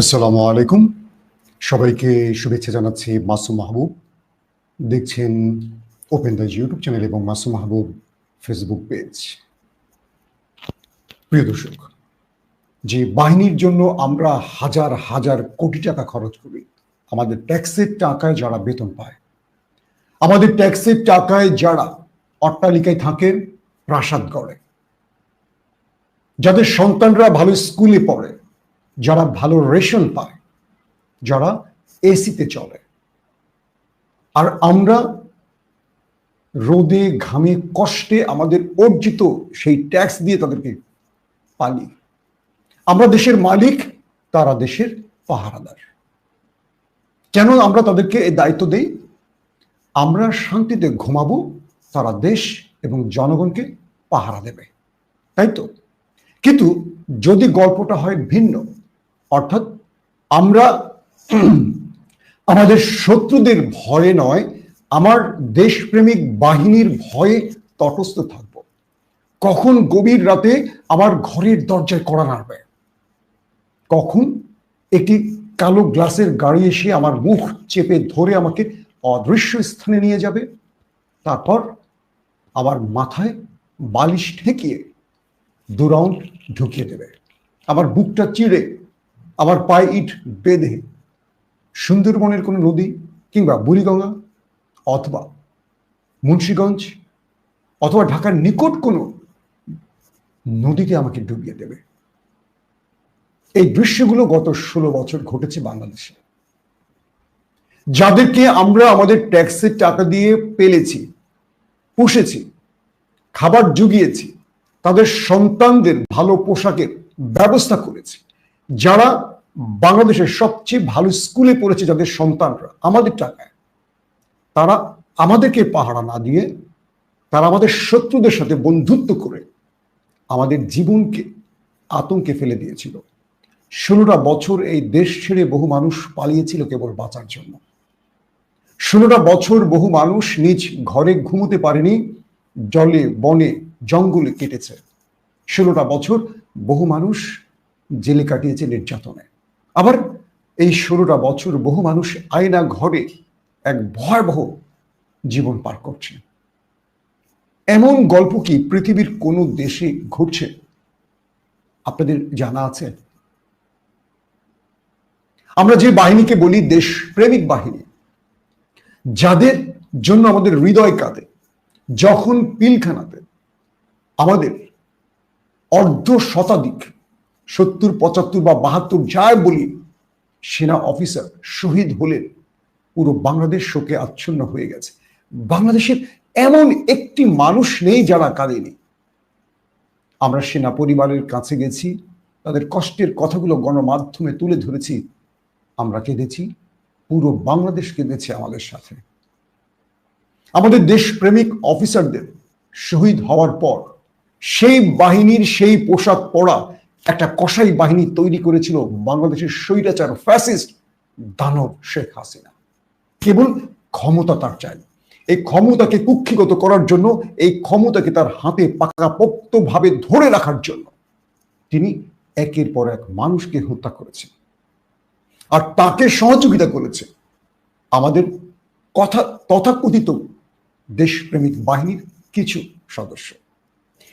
আসসালামু আলাইকুম। সবাইকে শুভেচ্ছা জানাচ্ছি মাসুম মাহবুব। দেখছেন ওপেন দাস ইউটিউব চ্যানেল এবং মাসুম মাহবুব ফেসবুক পেজ প্রিয় দর্শক, যে বাহিনীর জন্য আমরা হাজার হাজার কোটি টাকা খরচ করি, আমাদের ট্যাক্সের টাকায় যারা বেতন পায়, আমাদের ট্যাক্সের টাকায় যারা অট্টালিকায় থাকেন, প্রাসাদ গড়ে। যাদের সন্তানরা ভালো স্কুলে পড়ে যারা ভালো রেশন পায়, যারা এসিতে চলে। আর আমরা রোদে ঘামে কষ্টে আমাদের অর্জিত সেই ট্যাক্স দিয়ে তাদেরকে পালি। আমরা দেশের মালিক, তারা দেশের পাহারাদার। কেন আমরা তাদেরকে এই দায়িত্ব দেই? আমরা শান্তিতে ঘুমাবো, তারা দেশ এবং জনগণকে পাহারা দেবে। তাই তো? কিন্তু যদি গল্পটা হয় ভিন্ন অর্থাৎ আমরা আমাদের শত্রুদের ভয়ে নয়, আমার দেশপ্রেমিক বাহিনীর ভয়ে তটস্থ থাকব। কখন গভীর রাতে আমার ঘরের দরজায় কড়া নাড়বে? কখন একটি কালো গ্লাসের গাড়ি এসে আমার মুখ চেপে ধরে আমাকে অদৃশ্য স্থানে নিয়ে যাবে? তারপর আমার মাথায় বালিশ ঠেকিয়ে দু রাউন্ড ঢুকিয়ে দেবে। আমার বুকটা চিড়ে আমার পায়ে ইট বেঁধে সুন্দরবনের কোনো নদী কিংবা বুড়িগঙ্গা অথবা মুন্সীগঞ্জ অথবা ঢাকার নিকট কোনো নদীতে আমাকে ডুবিয়ে দেবে। এই দৃশ্যগুলো গত ষোলো বছর ঘটেছে বাংলাদেশে। যাদেরকে আমরা আমাদের ট্যাক্সের টাকা দিয়ে পেলেছি, পুষেছি, খাবার জুগিয়েছি, তাদের সন্তানদের ভালো পোশাকের ব্যবস্থা করেছি। যারা বাংলাদেশের সবচেয়ে ভালো স্কুলে পড়েছে যাদের সন্তানরা, আমাদের টাকায়, তারা আমাদেরকে পাহারা না দিয়ে, তারা আমাদের শত্রুদের সাথে বন্ধুত্ব করে আমাদের জীবনকে আতঙ্কে ফেলে দিয়েছিল। ষোলোটা বছর এই দেশ ছেড়ে বহু মানুষ পালিয়েছিল কেবল বাঁচার জন্য। ষোলোটা বছর বহু মানুষ নিজ ঘরে ঘুমোতে পারেনি, জলে, বনে, জঙ্গলে কেটেছে। ষোলোটা বছর বহু মানুষ জেলে কাটিয়েছে নির্যাতনে। আবার এই ষোলোটা বছর বহু মানুষ আয়না ঘরে এক ভয়াবহ জীবন পার করছে। এমন গল্প কি পৃথিবীর কোনো দেশে ঘটছে? আপনাদের জানা আছে? আমরা যে বাহিনীকে বলি দেশ প্রেমিক বাহিনী, যাদের জন্য আমাদের হৃদয় কাঁদে, যখন পিলখানাতে আমাদের অর্ধ শতাধিক সত্তর, পঁচাত্তর বা বাহাত্তর যায় বলি, সেনা অফিসার শহীদ হলেন পুরো বাংলাদেশ শোকে আচ্ছন্ন হয়ে গেছে। বাংলাদেশের এমন একটি মানুষ নেই যারা কাঁদেনি। আমরা সেনা পরিবারের কাছে গেছি, তাদের কষ্টের কথাগুলো গণমাধ্যমে তুলে ধরেছি, আমরা কেঁদেছি, পুরো বাংলাদেশ কেঁদেছে আমাদের সাথে। আমাদের দেশপ্রেমিক অফিসারদের শহীদ হওয়ার পর, সেই বাহিনীর সেই পোশাক পরা একটা কসাই বাহিনী তৈরি করেছিল বাংলাদেশের স্বৈরাচার ফ্যাসিস্ট দানব শেখ হাসিনা। কেবল ক্ষমতা তার চাই। এই ক্ষমতাকে কুক্ষিগত করার জন্য, এই ক্ষমতাকে তার হাতে পাকাপোক্ত ভাবে ধরে রাখার জন্য তিনি একের পর এক মানুষকে হত্যা করেছেন। আর তাকে সহযোগিতা করেছে আমাদের কথা তথাকথিত দেশপ্রেমিক বাহিনীর কিছু সদস্য।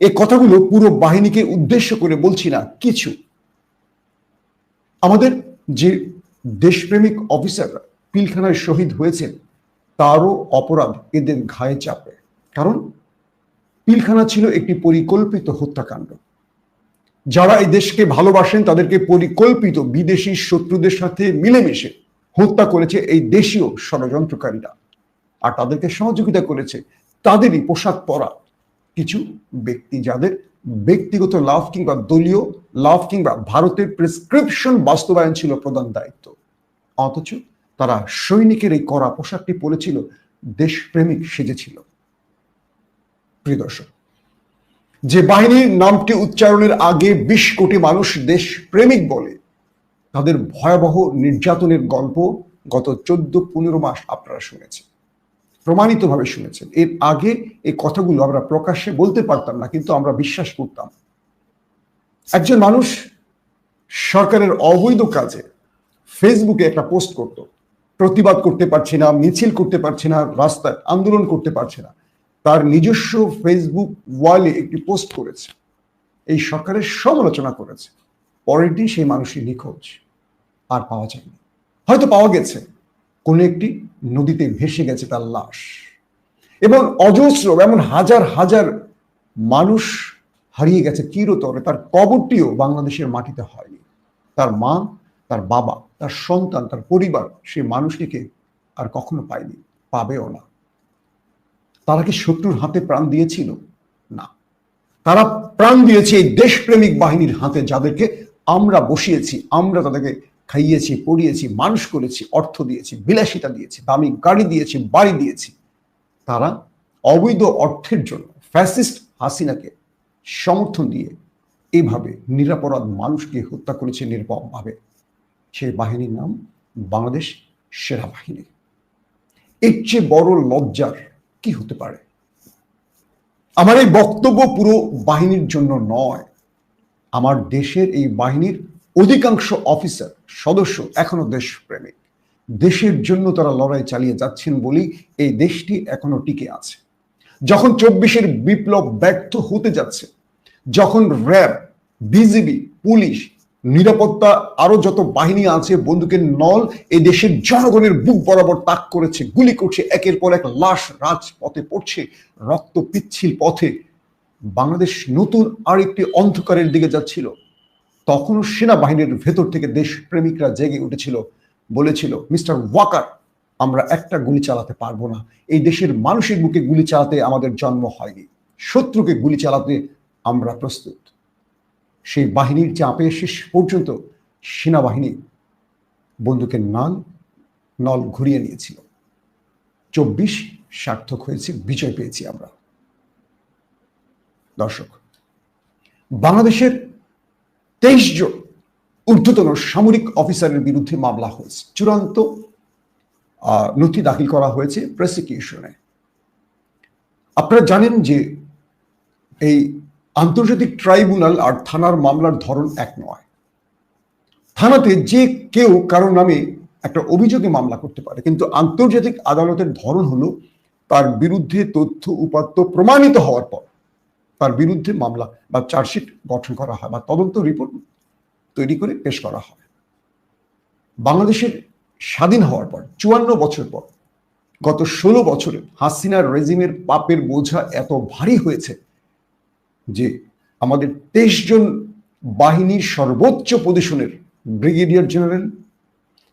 এই কথাগুলো পুরো বাহিনীকে উদ্দেশ্য করে বলছি না, কিছু। আমাদের যে দেশপ্রেমিক অফিসাররা পিলখানায় শহীদ হয়েছেন, তারও অপরাধ এদের ঘায়ে চাপে। কারণ পিলখানা ছিল একটি পরিকল্পিত হত্যাকাণ্ড। যারা এই দেশকে ভালোবাসেন, তাদেরকে পরিকল্পিত বিদেশি শত্রুদের সাথে মিলেমিশে হত্যা করেছে এই দেশীয় ষড়যন্ত্রকারীরা। আর তাদেরকে সহযোগিতা করেছে তাদেরই পোশাক পরা কিছু ব্যক্তি যাদের ব্যক্তিগত লাভ কিংবা দলীয় লাভ কিংবা ভারতের প্রেসক্রিপশন বাস্তবায়ন ছিল প্রধান দায়িত্ব। অথচ তারা সৈনিকের এই করা পোশাকটি পরেছিল, দেশপ্রেমিক সেজেছিল। প্রিয় দর্শক, যে বাহিনীর নামটি উচ্চারণের আগে বিশ কোটি মানুষ দেশ প্রেমিক বলে, তাদের ভয়াবহ নির্যাতনের গল্প গত চোদ্দ পনেরো মাস আপনারা শুনেছেন। প্রমাণিতভাবে শুনেছেন। এর আগে এই কথাগুলো আমরা প্রকাশ্যে বলতে পারতাম না, কিন্তু আমরা বিশ্বাস করতাম। একজন মানুষ সরকারের অবৈধ কাজে ফেসবুকে একটা পোস্ট করত। প্রতিবাদ করতে পারছে না, মিছিল করতে পারছে না, রাস্তায় আন্দোলন করতে পারছে না। তার নিজস্ব ফেসবুক ওয়ালে একটি পোস্ট করেছে। এই সরকারের সমালোচনা করেছে। পরের দিন সেই মানুষটি নিখোঁজ। আর পাওয়া যায়নি। হয়তো পাওয়া গেছে। কোন একটি নদীতে ভেসে গেছে তার লাশ। এবং অজস্র, এমন হাজার হাজার মানুষ হারিয়ে গেছে চিরতরে। তার কবরটিও বাংলাদেশের মাটিতে হয়নি। তার মা, তার বাবা, তার সন্তান, তার পরিবার সেই মানুষটিকে আর কখনো পায়নি, পাবেও না। তারা কি শত্রুর হাতে প্রাণ দিয়েছিল? না। তারা প্রাণ দিয়েছে এই দেশপ্রেমিক বাহিনীর হাতে, যাদেরকে আমরা বসিয়েছি, আমরা তাদেরকে খাইয়েছি, পড়িয়েছি, মানুষ করেছি, অর্থ দিয়েছি, বিলাসিতা দিয়েছি, দামি গাড়ি দিয়েছি, বাড়ি দিয়েছি। তারা অবৈধ অর্থের জন্য ফ্যাসিস্ট হাসিনাকে সমর্থন দিয়ে এইভাবে নিরাপরাধ মানুষকে হত্যা করেছে নির্মমভাবে। সেই বাহিনীর নাম বাংলাদেশ সেরা বাহিনী। এর চেয়ে বড় লজ্জার কি হতে পারে? আমার এই বক্তব্য পুরো বাহিনীর জন্য নয়। আমার দেশের এই বাহিনীর অধিকাংশ অফিসার, সদস্য এখনও দেশপ্রেমিক। দেশের জন্য তারা লড়াই চালিয়ে যাচ্ছেন বলেই এই দেশটি এখনও টিকে আছে। যখন চব্বিশের বিপ্লব ব্যর্থ হতে যাচ্ছে, যখন র্যাব, বিজিবি, পুলিশ, নিরাপত্তা, আরও যত বাহিনী আছে, বন্দুকের নল, এই দেশের জনগণের বুক বরাবর তাক করেছে, গুলি করছে, একের পর এক লাশ রাজপথে পড়ছে, রক্ত পিচ্ছিল পথে। বাংলাদেশ নতুন আরেকটি অন্ধকারের দিকে যাচ্ছিল। তখনও সেনাবাহিনীর ভেতর থেকে দেশপ্রেমিকরা জেগে উঠেছিল, বলেছিল, মিস্টার ওয়াকার, আমরা একটা গুলি চালাতে পারব না। এই দেশের মানুষের বুকে গুলি চালাতে আমাদের জন্ম হয়নি। শত্রুকে গুলি চালাতে আমরা প্রস্তুত। সেই বাহিনীর চাপে শেষ পর্যন্ত সেনাবাহিনী বন্দুকের নাল, নল ঘুরিয়ে নিয়েছিল। চব্বিশ সার্থক হয়েছে, বিজয় পেয়েছি আমরা। দর্শক, বাংলাদেশের তেইশ জন ঊর্ধ্বতন সামরিক অফিসারের বিরুদ্ধে মামলা হয়েছে। চূড়ান্ত নথি দাখিল করা হয়েছে প্রসিকিউশনে আপনারা জানেন যে এই আন্তর্জাতিক ট্রাইব্যুনাল আর থানার মামলার ধরন এক নয়। থানাতে যে কেউ কারও নামে একটা অভিযোগে মামলা করতে পারে, কিন্তু আন্তর্জাতিক আদালতের ধরন হলো তার বিরুদ্ধে তথ্য উপাত্ত প্রমাণিত হওয়ার পর। তার বিরুদ্ধে মামলা বা চার্জশিট গঠন করা হয় বা তদন্ত রিপোর্ট তৈরি করে পেশ করা হয়। বাংলাদেশের স্বাধীন হওয়ার পর, চুয়ান্ন বছর পর, গত ষোলো বছরে হাসিনার রেজিমের পাপের বোঝা এত ভারী হয়েছে যে আমাদের তেইশ জন বাহিনীর সর্বোচ্চ পজিশনের ব্রিগেডিয়ার জেনারেল,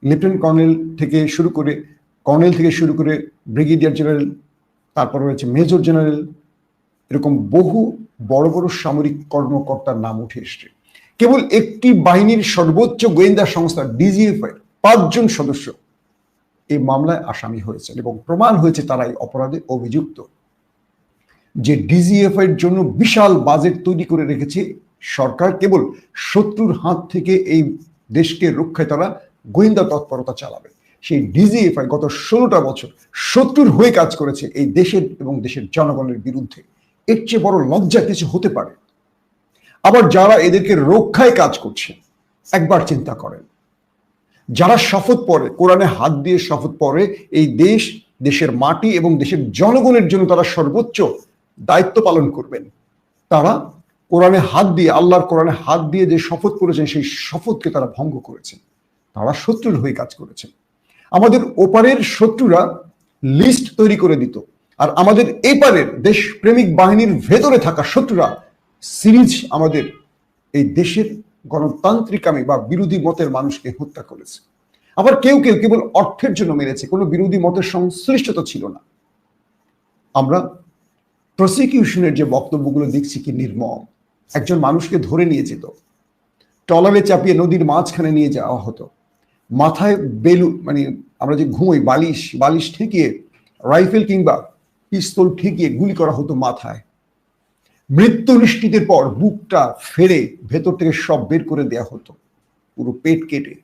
লেফটেন্যান্ট কর্নেল থেকে শুরু করে, কর্নেল থেকে শুরু করে ব্রিগেডিয়ার জেনারেল, তারপর রয়েছে মেজর জেনারেল এরকম বহু বড় বড় সামরিক কর্মকর্তার নাম উঠে এসছে। কেবল একটি বাহিনীর সর্বোচ্চ গোয়েন্দা সংস্থা ডিজিএফআই পাঁচজন সদস্য এই মামলায় আসামি হয়েছেন এবং প্রমাণ হয়েছে তারা এই অপরাধে অভিযুক্ত। যে ডিজিএফআই এর জন্য বিশাল বাজেট তৈরি করে রেখেছে সরকার, কেবল শত্রুর হাত থেকে এই দেশকে রক্ষায় তারা গোয়েন্দা তৎপরতা চালাবে। সেই ডিজিএফআই গত ষোলোটা বছর শত্রুর হয়ে কাজ করেছে এই দেশের এবং দেশের জনগণের বিরুদ্ধে। এর চেয়ে বড় লজ্জা কিছু হতে পারে। আবার যারা এদেরকে রক্ষায় কাজ করছে, একবার চিন্তা করেন। যারা শপথ পরে, কোরআনে হাত দিয়ে শপথ পরে, এই দেশ, দেশের মাটি এবং দেশের জনগণের জন্য তারা সর্বোচ্চ দায়িত্ব পালন করবেন। তারা কোরআনে হাত দিয়ে, আল্লাহর কোরআনে হাত দিয়ে যে শপথ করেছেন, সেই শপথকে তারা ভঙ্গ করেছেন। তারা শত্রুর হয়ে কাজ করেছেন। আমাদের ওপারের শত্রুরা লিস্ট তৈরি করে দিত। আর আমাদের এপারের দেশপ্রেমিক বাহিনীর ভেতরে থাকা শত্রুরা সিরিজ আমাদের এই দেশের গণতান্ত্রিকামী বা বিরোধী মতের মানুষকে হত্যা করেছে। আবার কেউ কেউ কেবল অর্থের জন্য মেরেছে, কোনো বিরোধী মতের সংশ্লিষ্টতা ছিল না। আমরা প্রসিকিউশনের যে বক্তব্যগুলো দেখছি কি নির্মম। একজন মানুষকে ধরে নিয়ে যেত। টলারে চাপিয়ে নদীর মাঝখানে নিয়ে যাওয়া হতো। মাথায় বেলু মানে আমরা যে ঘুমোই, বালিশ বালিশ ঠেকিয়ে, রাইফেল কিংবা পিস্তল ঠেকিয়ে গুলি করা হতো মাথায়। মৃত্যু নিশ্চিতের পর বুকটা ফেরে ভেতর থেকে সব বের করে দেয়া হতো। পুরো পেট কেটে।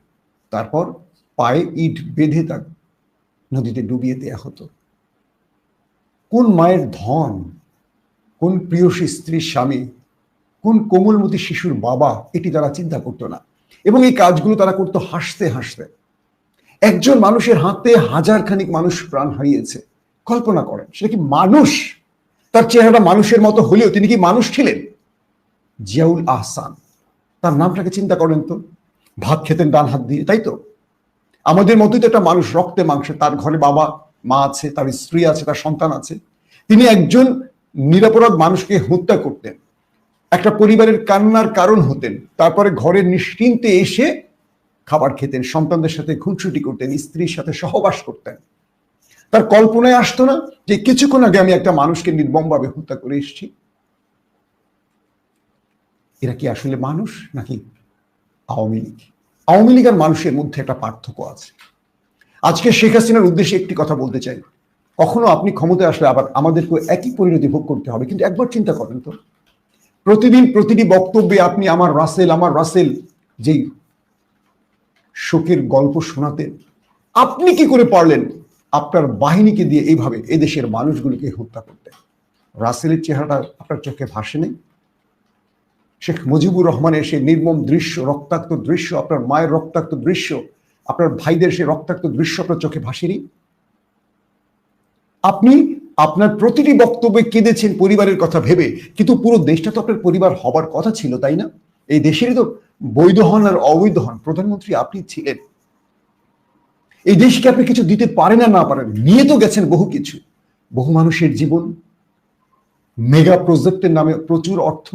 তারপর পায়ে ইট বেঁধে তার নদীতে ডুবিয়ে দেয়া হতো। কোন মায়ের ধন, কোন প্রিয়সী স্ত্রীর স্বামী, কোন কোমলমতি শিশুর বাবা, এটি তারা চিন্তা করতো না। এবং এই কাজগুলো তারা করতো হাসতে হাসতে। একজন মানুষের হাতে হাজার খানিক মানুষ প্রাণ হারিয়েছে। কল্পনা করেন। সেটা কি মানুষ? তার চেহারাটা মানুষের মতো হলেও তিনি কি মানুষ ছিলেন? জিয়াউল আহসান। তার নামটাকে চিন্তা করেন তো। ভাত খেতেন ডান হাত দিয়ে, তাই তো? আমাদের মতোই তো একটা মানুষ, রক্তে মাংসে। তার ঘরে বাবা, মা আছে, তার স্ত্রী আছে, তার সন্তান আছে। তিনি একজন নিরাপরাধ মানুষকে হত্যা করতেন। একটা পরিবারের কান্নার কারণ হতেন। তারপরে ঘরে নিশ্চিন্তে এসে খাবার খেতেন, সন্তানদের সাথে খুনসুটি করতেন, স্ত্রীর সাথে সহবাস করতেন। তার কল্পনায় আসতো না যে কিছুক্ষণ আগে আমি একটা মানুষকে নির্মমভাবে হত্যা করে এসেছি। এরা কি আসলে মানুষ নাকি আওয়ামী লীগ? আওয়ামী লীগ আর মানুষের মধ্যে একটা পার্থক্য আছে। আজকে শেখ হাসিনার উদ্দেশ্যে একটি কথা বলতে চাই। কখনো আপনি ক্ষমতায় আসলে আবার আমাদেরকে একই পরিণতি ভোগ করতে হবে, কিন্তু একবার চিন্তা করেন তো। প্রতিদিন প্রতিটি বক্তব্যে আপনি আমার রাসেল আমার রাসেল যেই শোকের গল্প শোনাতেন, আপনি কি করে পারলেন আপনার বাহিনীকে দিয়ে এইভাবে এদেশের মানুষগুলোকে হত্যা করতে। রাসেলের চেহারাটা আপনার চোখে ভাসে নেই। শেখ মুজিবুর রহমানের সেই নির্মম দৃশ্য, রক্তাক্ত দৃশ্য, আপনার মায়ের রক্তাক্ত দৃশ্য, আপনার ভাইদের সেই রক্তাক্ত দৃশ্য আপনার চোখে ভাসেনি আপনি আপনার প্রতিটি বক্তব্যে কেঁদেছেন পরিবারের কথা ভেবে, কিন্তু পুরো দেশটা তো আপনার পরিবার হবার কথা ছিল, তাই না? এই দেশেরই তো বৈধ হন আর অবৈধ হন। প্রধানমন্ত্রী, আপনি ছিলেন এই দেশকে আপনি কিছু দিতে পারেন না পারেন, নিয়ে তো গেছেন বহু কিছু। বহু মানুষের জীবন, মেগা প্রজেক্টের নামে প্রচুর অর্থ।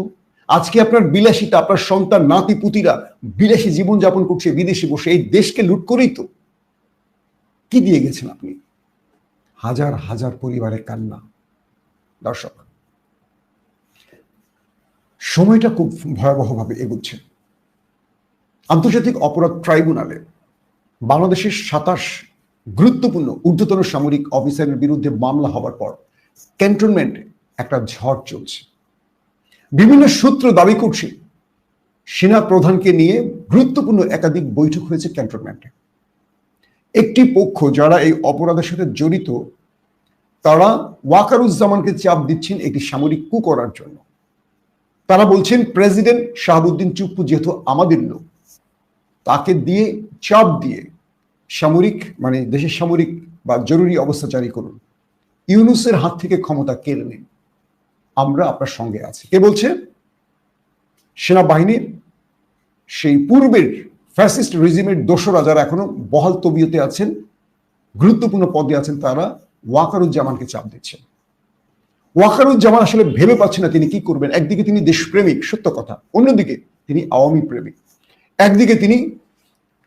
আজকে আপনার বিলাসিতা, আপনার সন্তান, নাতি, পুতিরা বিলাসী জীবন যাপন করছে বিদেশে বসে, এই দেশকে লুট করেই তো। কি দিয়ে গেছেন আপনি? হাজার হাজার পরিবারের কান্না। দর্শক, সময়টা খুব ভয়াবহভাবে এগুচ্ছে। আন্তর্জাতিক অপরাধ ট্রাইব্যুনালে বাংলাদেশের সাতাশ গুরুত্বপূর্ণ ঊর্ধ্বতন সামরিক অফিসারের বিরুদ্ধে মামলা হওয়ার পর ক্যান্টনমেন্টে একটা ঝড় চলছে। বিভিন্ন সূত্র দাবি করছে সেনা প্রধানকে নিয়ে গুরুত্বপূর্ণ একাধিক বৈঠক হয়েছে ক্যান্টনমেন্টে। একটি পক্ষ যারা এই অপরাধের সাথে জড়িত, তারা ওয়াকারুজ্জামানকে চাপ দিচ্ছেন একটি সামরিক কু করার জন্য। তারা বলছেন, প্রেসিডেন্ট শাহাবুদ্দিন চুপ্পু যেহেতু আমাদের লোক, তাকে দিয়ে চাপ দিয়ে সামরিক মানে দেশের সামরিক বা জরুরি অবস্থা জারি করুন। ইউনুসের হাত থেকে ক্ষমতা কেড়ে নিন আমরা আপনার সঙ্গে আছি। কে বলছে? সেনাবাহিনীর সেই পূর্বের ফ্যাসিস্ট রেজিমের দোসরা যারা এখনও বহাল তবিয়তে আছেন, গুরুত্বপূর্ণ পদে আছেন, তারা ওয়াকারুজ্জামানকে চাপ দিচ্ছেন ওয়াকারুজ্জামান আসলে ভেবে পাচ্ছেন না তিনি কি করবেন। একদিকে তিনি দেশপ্রেমিক, সত্য কথা। অন্যদিকে তিনি আওয়ামী প্রেমিক। একদিকে তিনি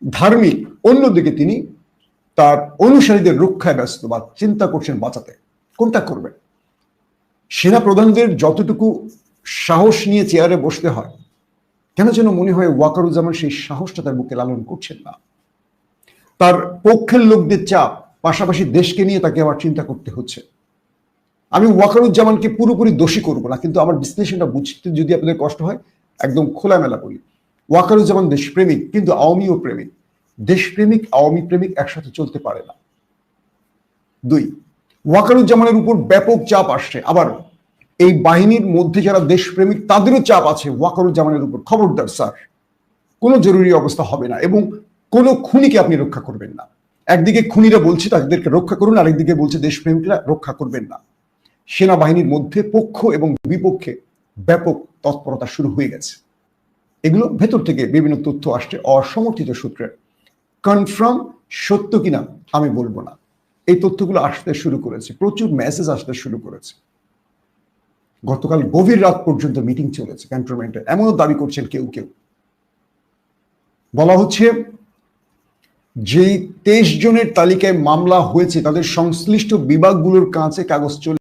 ধার্মিক অন্যদিকে তিনি তার অনুসারীদের রক্ষায় ব্যস্ত বা চিন্তা করছেন বাঁচাতে। কোনটা করবেন? সেনা প্রধানদের যতটুকু সাহস নিয়ে চেয়ারে বসতে হয়, কেন যেন মনে হয় ওয়াকারুজ্জামান সেই সাহসটা তার বুকে লালন করছেন না। তার পক্ষের লোকদের চাপ, পাশাপাশি দেশকে নিয়ে তাকে আবার চিন্তা করতে হচ্ছে। আমি ওয়াকারুজ্জামানকে পুরোপুরি দোষী করব না, কিন্তু আমার বিশ্লেষণটা বুঝতে যদি আপনাদের কষ্ট হয়, একদম খোলামেলা বলি। ওয়াকারুজ্জামান দেশপ্রেমিক, কিন্তু আওয়ামীও প্রেমিক। দেশপ্রেমিক, আওয়ামী প্রেমিক একসাথে চলতে পারে না। দুই ওয়াকারুজ্জামানের উপর ব্যাপক চাপ আসছে। আবার এই বাহিনীর মধ্যে যারা দেশপ্রেমিক, তাদেরও চাপ আছে ওয়াকারুজ্জামানের উপর। খবরদার, স্যার। কোনো জরুরি অবস্থা হবে না এবং কোনো খুনিকে আপনি রক্ষা করবেন না। একদিকে খুনিরা বলছে তাদেরকে রক্ষা করুন, আরেকদিকে বলছে দেশপ্রেমিকরা রক্ষা করবেন না। সেনাবাহিনীর মধ্যে পক্ষ এবং বিপক্ষে ব্যাপক তৎপরতা শুরু হয়ে গেছে। এগুলো ভেতর থেকে বিভিন্ন তথ্য আসছে অসমর্থিত সূত্রে। কনফার্ম সত্য কিনা আমি বলব না। এই তথ্যগুলো আসতে শুরু করেছে, প্রচুর মেসেজ আসতে শুরু করেছে। গতকাল গভীর রাত পর্যন্ত মিটিং চলেছে ক্যান্টনমেন্টে এমনও দাবি করছেন কেউ কেউ। বলা হচ্ছে যে তেইশ জনের তালিকায় মামলা হয়েছে, তাদের সংশ্লিষ্ট বিভাগগুলোর কাছে কাগজ চলে